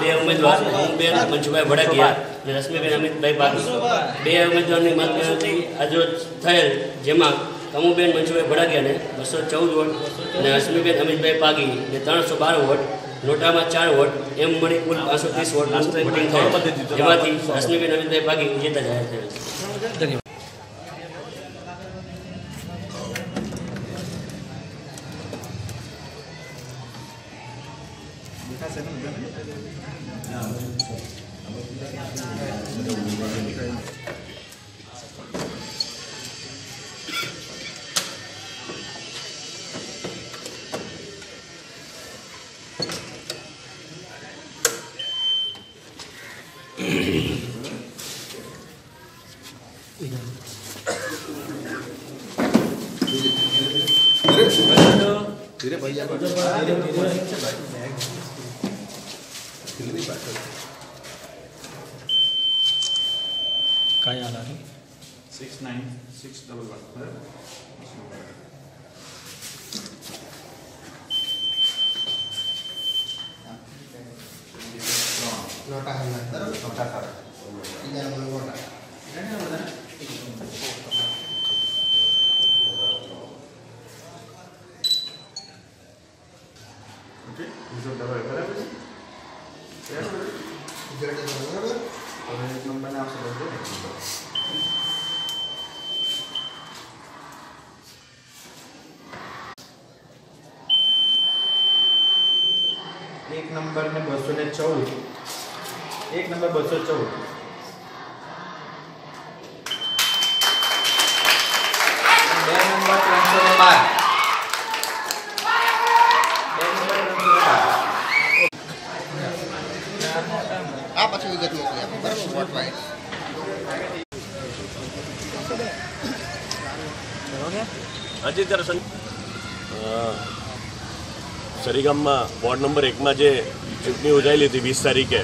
બે ઉમેદવાર અમુકબેન મંજુભાઈ ભડાકિયા અને રશ્મિબેન અમિતભાઈ પાકી બે ઉમેદવારની મતગણતરી આજરોજ થયેલ જેમાં કમુબેન મંજુભાઈ ભડાકિયાને બસો ચૌદ વોટ અને રશ્મિબેન અમિતભાઈ પાગી ને ત્રણસો બાર વોટ. નોટામાં ચાર વોટ. એમ મળી કુલ પાંચસો ત્રીસ વોટ. વોટિંગ થયું. એમાંથી રશ્મિબેન અમિતભાઈ પાગી વિજેતા જાહેર થયેલ Direk bayar. Direk bayar. really better. क्या याद आ रही? Six nine six double one पर। लोटा है अंदर लोटा का इधर हम लोग लोटा। इधर ना बता ओके इधर डबल करा ગુજરાતી બરાબર હવે નંબર એક નંબર ને બસો ને ચૌદ. એક નંબર બસો ચૌદ. બે નંબર ત્રણસો ને બાર બે નંબર ત્રણસો ને બાર આ પછી વિગત મોકલી આપો બરાબર વોટ વાઇઝ સરીગામમાં વોર્ડ નંબર એકમાં જે ચૂંટણી યોજાયેલી હતી વીસ તારીખે,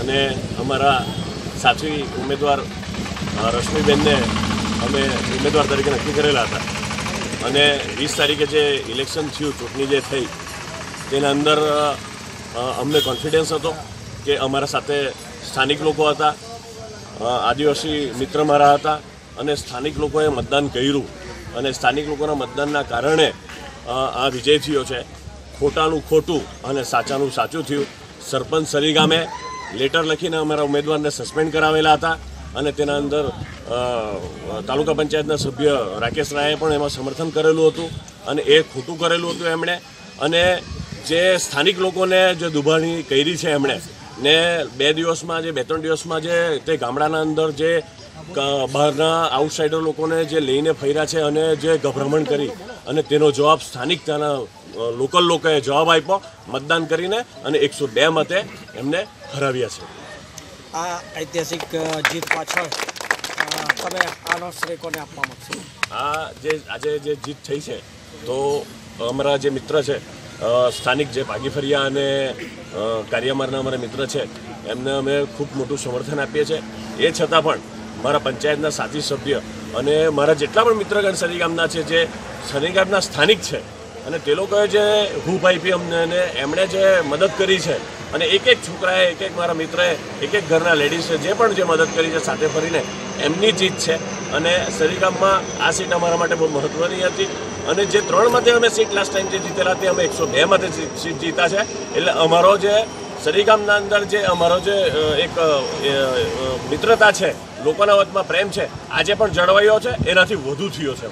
અને અમારા સાચી ઉમેદવાર રશ્મિબેનને અમે ઉમેદવાર તરીકે નક્કી કરેલા હતા. અને વીસ તારીખે જે ઇલેક્શન થયું, ચૂંટણી જે થઈ, તેના અંદર અમને કોન્ફિડન્સ હતો. કે અમારા સાથે સ્થાનિક લોકો હતા આદિવાસી મિત્ર મારા હતા અને સ્થાનિક લોકોએ મતદાન કર્યું. અને સ્થાનિક લોકોના મતદાનના કારણે આ વિજય થયો છે. ખોટાનું ખોટું અને સાચાનું સાચું થયું. સરપંચ સરીગામે લેટર લખીને અમારા ઉમેદવારને સસ્પેન્ડ કરાવેલા હતા અને તેના અંદર તાલુકા પંચાયતના સભ્ય રાકેશ રાયે પણ એમાં સમર્થન કરેલું હતું અને એ ખોટું કરેલું હતું એમણે. અને જે સ્થાનિક લોકોને જે દુભાણી કરી છે એમણે ને બે દિવસમાં જે બે ત્રણ દિવસમાં જે તે ગામડાના અંદર જે બહારના આઉટસાઇડર લોકોને જે લઈને ફર્યા છે અને જે ગભરામણ કરી અને તેનો જવાબ સ્થાનિક ત્યાંના લોકલ લોકોએ જવાબ આપ્યો મતદાન કરીને અને એકસો બે મતે એમને હરાવ્યા છે. આ ઐતિહાસિક જીત પાછળ તમે આનો શ્રેય કોને આપવા માંગશો? આ જે આજે જે જીત થઈ છે તો અમારા જે મિત્ર છે સ્થાનિક જે પાગીફરિયા અને કાર્યમારના અમારા મિત્ર છે, એમને અમે ખૂબ મોટું સમર્થન આપીએ છીએ. એ છતાં પણ મારા પંચાયતના સાથી સભ્ય અને મારા જેટલા પણ મિત્રગણ સરીગામના છે, જે સરીગામના સ્થાનિક છે, અને તે લોકોએ જે હુ ભાઈ પી અમને અને એમણે જે મદદ કરી છે, અને એક એક છોકરાએ, એક એક મારા મિત્રએ, એક એક ઘરના લેડીઝે જે પણ જે મદદ કરી છે, સાથે ફરીને એમની જીત છે, અને સરીગામમાં આ સીટ અમારા માટે બહુ મહત્ત્વની હતી. અને જે ત્રણ મતે અમે સીટ લાસ્ટ ટાઈમ જે જીતેલા તે અમે એકસો બે મતે સીટ જીતા છે. એટલે અમારો જે સરીગામના અંદર જે અમારો જે એક મિત્રતા છે, લોકોના વચમાં પ્રેમ છે, આજે પણ જળવાયો છે, એનાથી વધુ થયો છે.